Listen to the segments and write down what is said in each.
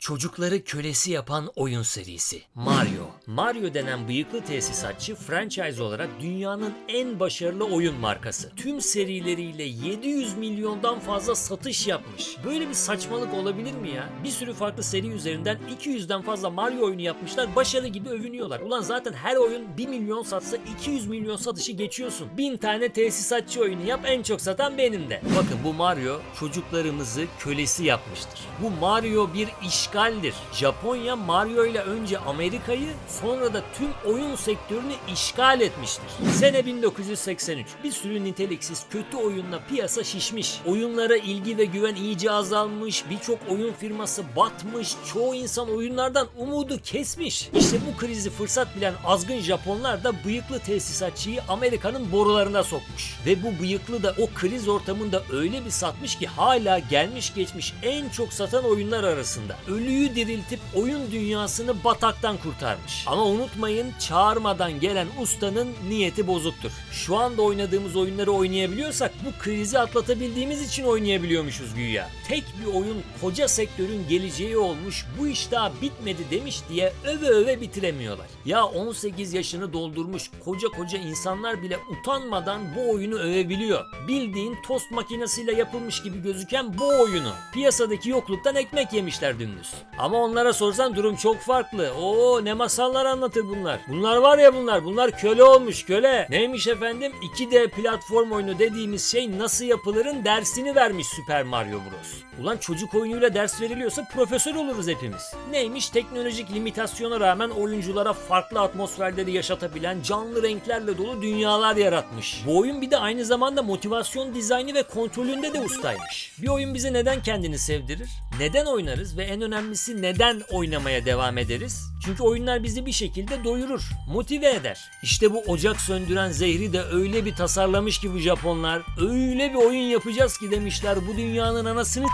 Çocukları kölesi yapan oyun serisi Mario. Mario denen bıyıklı tesisatçı franchise olarak dünyanın en başarılı oyun markası. Tüm serileriyle 700 milyondan fazla satış yapmış. Böyle bir saçmalık olabilir mi ya? Bir sürü farklı seri üzerinden 200'den fazla Mario oyunu yapmışlar. Başarı gibi övünüyorlar. Ulan zaten her oyun 1 milyon satsa 200 milyon satışı geçiyorsun. 1000 tane tesisatçı oyunu yap en çok satan benim de. Bakın bu Mario çocuklarımızı kölesi yapmıştır. Bu Mario bir işgaldir. Japonya Mario ile önce Amerika'yı sonra da tüm oyun sektörünü işgal etmiştir. Sene 1983. Bir sürü niteliksiz kötü oyunla piyasa şişmiş. Oyunlara ilgi ve güven iyice azalmış. Birçok oyun firması batmış. Çoğu insan oyunlardan umudu kesmiş. İşte bu krizi fırsat bilen azgın Japonlar da bıyıklı tesisatçıyı Amerika'nın borularına sokmuş. Ve bu bıyıklı da o kriz ortamında öyle bir satmış ki hala gelmiş geçmiş en çok satan oyunlar arasında. Ölüyü diriltip oyun dünyasını bataktan kurtarmış. Ama unutmayın çağırmadan gelen ustanın niyeti bozuktur. Şu anda oynadığımız oyunları oynayabiliyorsak bu krizi atlatabildiğimiz için oynayabiliyormuşuz güya. Tek bir oyun koca sektörün geleceği olmuş bu iş daha bitmedi demiş diye öve öve bitiremiyorlar. Ya 18 yaşını doldurmuş koca koca insanlar bile utanmadan bu oyunu övebiliyor. Bildiğin tost makinesiyle yapılmış gibi gözüken bu oyunu. Piyasadaki yokluktan ekmek yemişler dümdüz. Ama onlara sorsan durum çok farklı. Oo ne masallar anlatır bunlar. Bunlar var ya bunlar. Bunlar köle olmuş köle. Neymiş efendim? 2D platform oyunu dediğimiz şey nasıl yapılırın dersini vermiş Super Mario Bros. Ulan çocuk oyunuyla ders veriliyorsa profesör oluruz hepimiz. Neymiş? Teknolojik limitasyona rağmen oyunculara farklı atmosferleri yaşatabilen canlı renklerle dolu dünyalar yaratmış. Bu oyun bir de aynı zamanda motivasyon dizaynı ve kontrolünde de ustaymış. Bir oyun bize neden kendini sevdirir? Neden oynarız ve en önemlisi neden oynamaya devam ederiz? Çünkü oyunlar bizi bir şekilde doyurur, motive eder. İşte bu ocak söndüren zehri de öyle bir tasarlamış ki bu Japonlar. Öyle bir oyun yapacağız ki demişler bu dünyanın anasını.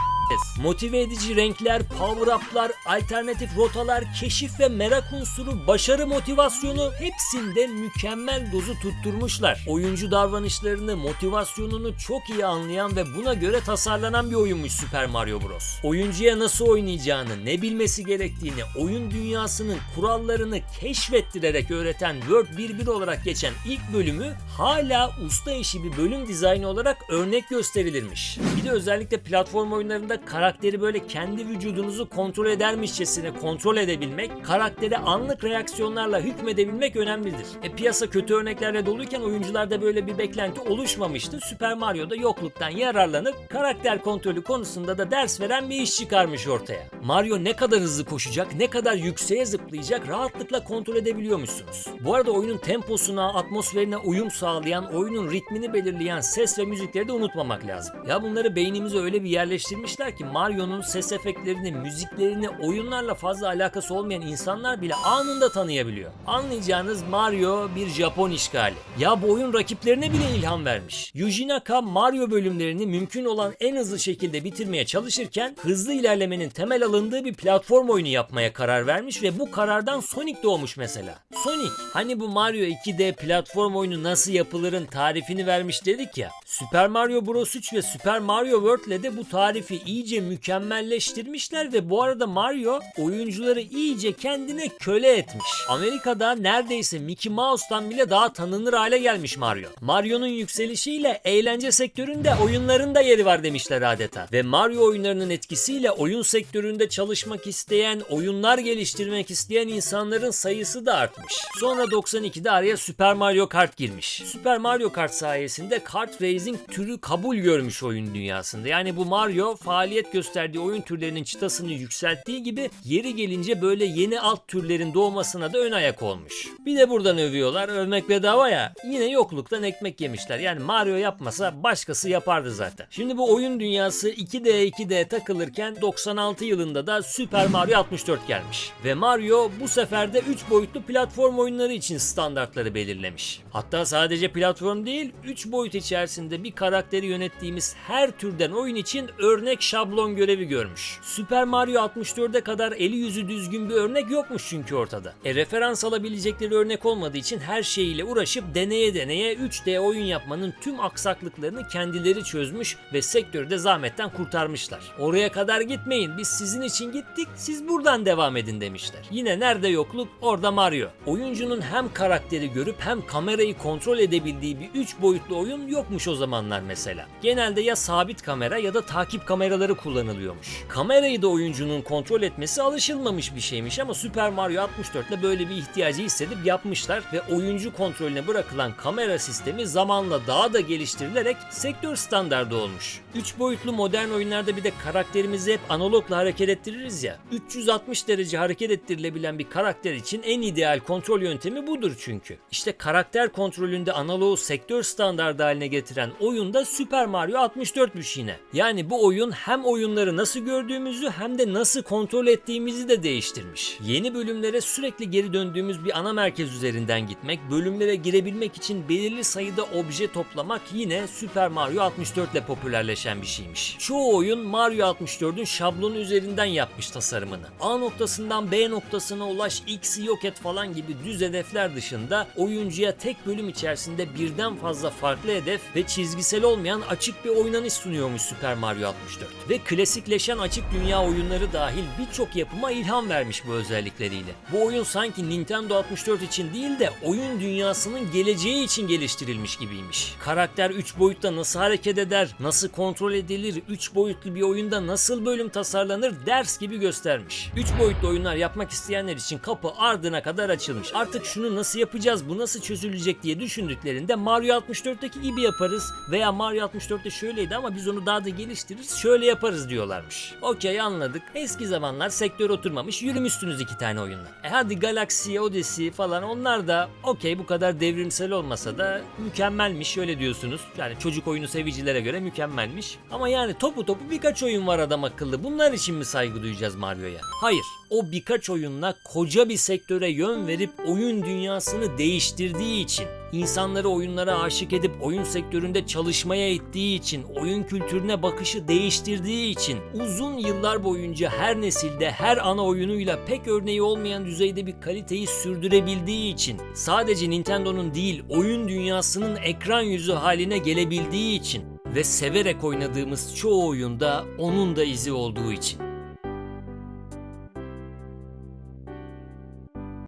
Motive edici renkler, power-up'lar, alternatif rotalar, keşif ve merak unsuru, başarı motivasyonu hepsinde mükemmel dozu tutturmuşlar. Oyuncu davranışlarını, motivasyonunu çok iyi anlayan ve buna göre tasarlanan bir oyunmuş Super Mario Bros. Oyuncuya nasıl oynayacağını, ne bilmesi gerektiğini, oyun dünyasının kurallarını keşfettirerek öğreten World 1.1 olarak geçen ilk bölümü hala usta işi bir bölüm dizaynı olarak örnek gösterilirmiş. Bir de özellikle platform oyunlarında karakteri böyle kendi vücudunuzu kontrol edermişçesine kontrol edebilmek, karaktere anlık reaksiyonlarla hükmedebilmek önemlidir. E piyasa kötü örneklerle doluyken oyuncularda böyle bir beklenti oluşmamıştı. Super Mario'da yokluktan yararlanıp karakter kontrolü konusunda da ders veren bir iş çıkarmış ortaya. Mario ne kadar hızlı koşacak, ne kadar yükseğe zıplayacak rahatlıkla kontrol edebiliyormuşsunuz. Bu arada oyunun temposuna, atmosferine uyum sağlayan, oyunun ritmini belirleyen ses ve müzikleri de unutmamak lazım. Ya bunları beynimize öyle bir yerleştirmişler ki Mario'nun ses efektlerini, müziklerini oyunlarla fazla alakası olmayan insanlar bile anında tanıyabiliyor. Anlayacağınız Mario bir Japon işgali. Ya bu oyun rakiplerine bile ilham vermiş. Yuji Naka Mario bölümlerini mümkün olan en hızlı şekilde bitirmeye çalışırken hızlı ilerlemenin temel alındığı bir platform oyunu yapmaya karar vermiş ve bu karardan Sonic doğmuş mesela. Sonic hani bu Mario 2D platform oyunu nasıl yapılırın tarifini vermiş dedik ya. Super Mario Bros 3 ve Super Mario World ile de bu tarifi iyice mükemmelleştirmişler ve bu arada Mario oyuncuları iyice kendine köle etmiş. Amerika'da neredeyse Mickey Mouse'tan bile daha tanınır hale gelmiş Mario. Mario'nun yükselişiyle eğlence sektöründe oyunların da yeri var demişler adeta. Ve Mario oyunlarının etkisiyle oyun sektöründe çalışmak isteyen, oyunlar geliştirmek isteyen insanların sayısı da artmış. Sonra 92'de araya Super Mario Kart girmiş. Super Mario Kart sayesinde kart racing türü kabul görmüş oyun dünyasında. Yani bu Mario faaliyet gösterdiği oyun türlerinin çıtasını yükselttiği gibi yeri gelince böyle yeni alt türlerin doğmasına da ön ayak olmuş. Bir de buradan övüyorlar. Övmek bedava ya. Yine yokluktan ekmek yemişler. Yani Mario yapmasa başkası yapardı zaten. Şimdi bu oyun dünyası 2D 2D takılırken 96 yılında da Super Mario 64 gelmiş. Ve Mario bu sefer de 3 boyutlu platform oyunları için standartları belirlemiş. Hatta sadece platform değil 3 boyut içerisinde bir karakteri yönettiğimiz her türden oyun için örnek şart şablon görevi görmüş. Super Mario 64'e kadar eli yüzü düzgün bir örnek yokmuş çünkü ortada. E referans alabilecekleri örnek olmadığı için her şeyiyle uğraşıp deneye deneye 3D oyun yapmanın tüm aksaklıklarını kendileri çözmüş ve sektörü de zahmetten kurtarmışlar. Oraya kadar gitmeyin biz sizin için gittik siz buradan devam edin demişler. Yine nerede yokluk orada Mario. Oyuncunun hem karakteri görüp hem kamerayı kontrol edebildiği bir 3 boyutlu oyun yokmuş o zamanlar mesela. Genelde ya sabit kamera ya da takip kameraları kullanılıyormuş. Kamerayı da oyuncunun kontrol etmesi alışılmamış bir şeymiş ama Super Mario 64 ile böyle bir ihtiyacı hissedip yapmışlar ve oyuncu kontrolüne bırakılan kamera sistemi zamanla daha da geliştirilerek sektör standardı olmuş. 3 boyutlu modern oyunlarda bir de karakterimizi hep analogla hareket ettiririz ya. 360 derece hareket ettirilebilen bir karakter için en ideal kontrol yöntemi budur çünkü. İşte karakter kontrolünde analogu sektör standardı haline getiren oyunda Super Mario 64'müş yine. Yani bu oyun hem oyunları nasıl gördüğümüzü hem de nasıl kontrol ettiğimizi de değiştirmiş. Yeni bölümlere sürekli geri döndüğümüz bir ana merkez üzerinden gitmek, bölümlere girebilmek için belirli sayıda obje toplamak yine Super Mario 64 ile popülerleşen bir şeymiş. Çoğu oyun Mario 64'ün şablonu üzerinden yapmış tasarımını. A noktasından B noktasına ulaş, X'i yok et falan gibi düz hedefler dışında oyuncuya tek bölüm içerisinde birden fazla farklı hedef ve çizgisel olmayan açık bir oynanış sunuyormuş Super Mario 64. Ve klasikleşen açık dünya oyunları dahil birçok yapıma ilham vermiş bu özellikleriyle. Bu oyun sanki Nintendo 64 için değil de oyun dünyasının geleceği için geliştirilmiş gibiymiş. Karakter 3 boyutta nasıl hareket eder, nasıl kontrol edilir, 3 boyutlu bir oyunda nasıl bölüm tasarlanır ders gibi göstermiş. 3 boyutlu oyunlar yapmak isteyenler için kapı ardına kadar açılmış. Artık şunu nasıl yapacağız, bu nasıl çözülecek diye düşündüklerinde Mario 64'teki gibi yaparız veya Mario 64'te şöyleydi ama biz onu daha da geliştiririz şöyle yaparız diyorlarmış. Okey anladık. Eski zamanlar sektör oturmamış yürümüşsünüz iki tane oyunla. E hadi Galaxy, Odyssey falan onlar da okey bu kadar devrimsel olmasa da mükemmelmiş öyle diyorsunuz. Yani çocuk oyunu sevicilere göre mükemmelmiş. Ama yani topu topu birkaç oyun var adam akıllı. Bunlar için mi saygı duyacağız Mario'ya? Hayır. O birkaç oyunla koca bir sektöre yön verip oyun dünyasını değiştirdiği için insanları oyunlara aşık edip oyun sektöründe çalışmaya ittiği için, oyun kültürüne bakışı değiştirdiği için, uzun yıllar boyunca her nesilde her ana oyunuyla pek örneği olmayan düzeyde bir kaliteyi sürdürebildiği için, sadece Nintendo'nun değil oyun dünyasının ekran yüzü haline gelebildiği için ve severek oynadığımız çoğu oyunda onun da izi olduğu için.